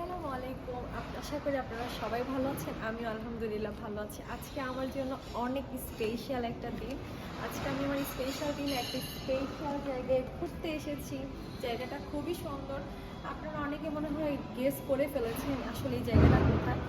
আসসালামু আলাইকুম। আশা করি আপনারা সবাই ভালো আছেন আমি আলহামদুলিল্লাহ ভালো আছি। আজকে আমার জন্য অনেক স্পেশাল একটা দিন। আজকে আমি আমার স্পেশাল দিন একটা স্পেশাল জায়গায় ঘুরতে এসেছি। জায়গাটা খুবই সুন্দর। আপনারা অনেকে মনে হয় গেস করে ফেলেছেন আসলে এই জায়গাটা কোথায়।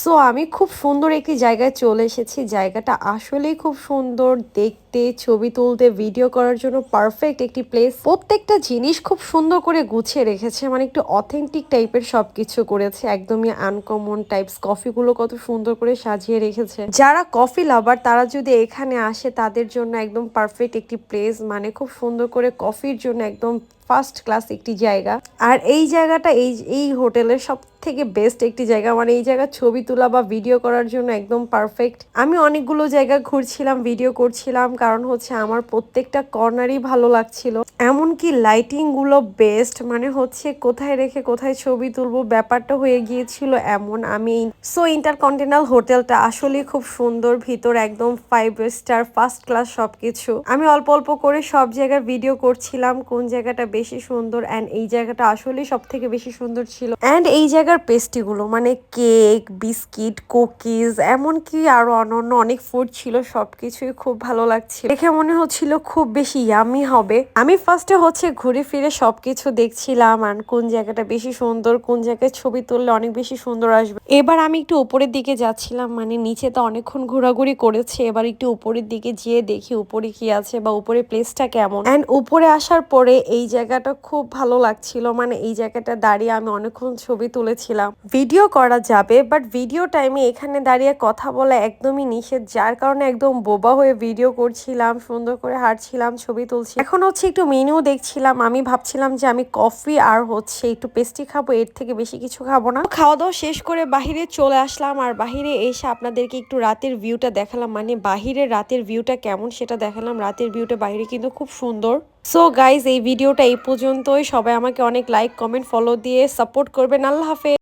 সো আমি খুব সুন্দর একটি জায়গায় চলে এসেছি। জায়গাটা আসলেই খুব সুন্দর। দেখতে, ছবি তুলতে ভিডিও করার জন্য পারফেক্ট একটি প্লেস প্রত্যেকটা জিনিস খুব সুন্দর করে গুছিয়ে রেখেছে। মানে একটু অথেন্টিক টাইপের সবকিছু করেছে। একদমই আনকমন টাইপস কফিগুলো কত সুন্দর করে সাজিয়ে রেখেছে। যারা কফি লাভার তারা যদি এখানে আসে, তাদের জন্য একদম পারফেক্ট একটি প্লেস মানে খুব সুন্দর করে কফির জন্য একদম ফার্স্ট ক্লাস একটি জায়গা। আর এই জায়গাটা এই এই হোটেলের সব থেকে বেস্ট একটি জায়গা মানে এই জায়গা ছবি তোলা বা ভিডিও করার জন্য একদম পারফেক্ট আমি অনেকগুলো জায়গা ঘুরছিলাম ভিডিও করছিলাম, কারণ হচ্ছে আমার প্রত্যেকটা কর্নারই ভালো লাগছিল। এমনকি লাইটিংগুলো বেস্ট মানে হচ্ছে কোথায় রেখে কোথায় ছবি তুলবো, ব্যাপারটা হয়ে গিয়েছিল এমন। আমি সো ইন্টারকন্টিনেন্টাল হোটেলটা আসলে খুব সুন্দর, ভিতর একদম ফাইভ স্টার ফার্স্ট ক্লাস সবকিছু। আমি অল্প অল্প করে সব জায়গার ভিডিও করছিলাম, কোন জায়গাটা বেশি সুন্দর অ্যান্ড এই জায়গাটা আসলেই সব থেকে বেশি সুন্দর ছিল। অ্যান্ড এই জায়গার পেস্ট্রিগুলো মানে কেক বিস্কিট কুকিজ এমনকি আরও অন্যান্য অনেক ফুড ছিল, সবকিছুই খুব ভালো লাগছিল। দেখে মনে হচ্ছিল খুব বেশি ইয়ামি হবে। আমি ফার্স্টে হচ্ছে ঘুরে ফিরে সবকিছু দেখছিলাম, আর কোন জায়গাটা বেশি সুন্দর, কোন জায়গায় ছবি তুললে অনেক বেশি সুন্দর আসবে। এবার আমি একটু উপরের দিকে যাচ্ছিলাম মানে নিচে তো অনেকক্ষণ ঘোরাঘুরি করেছে, এবার একটু উপরের দিকে যেয়ে দেখি উপরে কি আছে বা উপরে প্লেসটা কেমন। অ্যান্ড উপরে আসার পরে এই জায়গাটা খুব ভালো লাগছিল মানে এই জায়গাটা দাঁড়িয়ে আমি অনেকক্ষণ ছবি তুলেছিলাম ভিডিও করা যাবে বাট ভিডিও টাইমে এখানে দাঁড়িয়ে কথা বলা একদমই নিষেধ, যার কারণে একদম বোবা হয়ে ভিডিও করছিলাম, সুন্দর করে হাঁটছিলাম, ছবি তুলছি। এখন হচ্ছে একটু মেনু দেখছিলাম, আমি ভাবছিলাম যে আমি কফি আর হচ্ছে একটু পেস্ট্রি খাব, এর থেকে বেশি কিছু খাব না। খাওয়া দাওয়া শেষ করে বাহিরে চলে আসলাম, আর বাহিরে এসে আপনাদেরকে একটু রাতের ভিউটা দেখালাম মানে বাহিরের রাতের ভিউটা কেমন সেটা দেখালাম। রাতের ভিউটা বাইরে কিন্তু খুব সুন্দর। সো গাইজ এই ভিডিওটা এই পর্যন্তই। সবাই আমাকে অনেক লাইক কমেন্ট ফলো দিয়ে সাপোর্ট করবেন। আল্লাহ হাফেজ।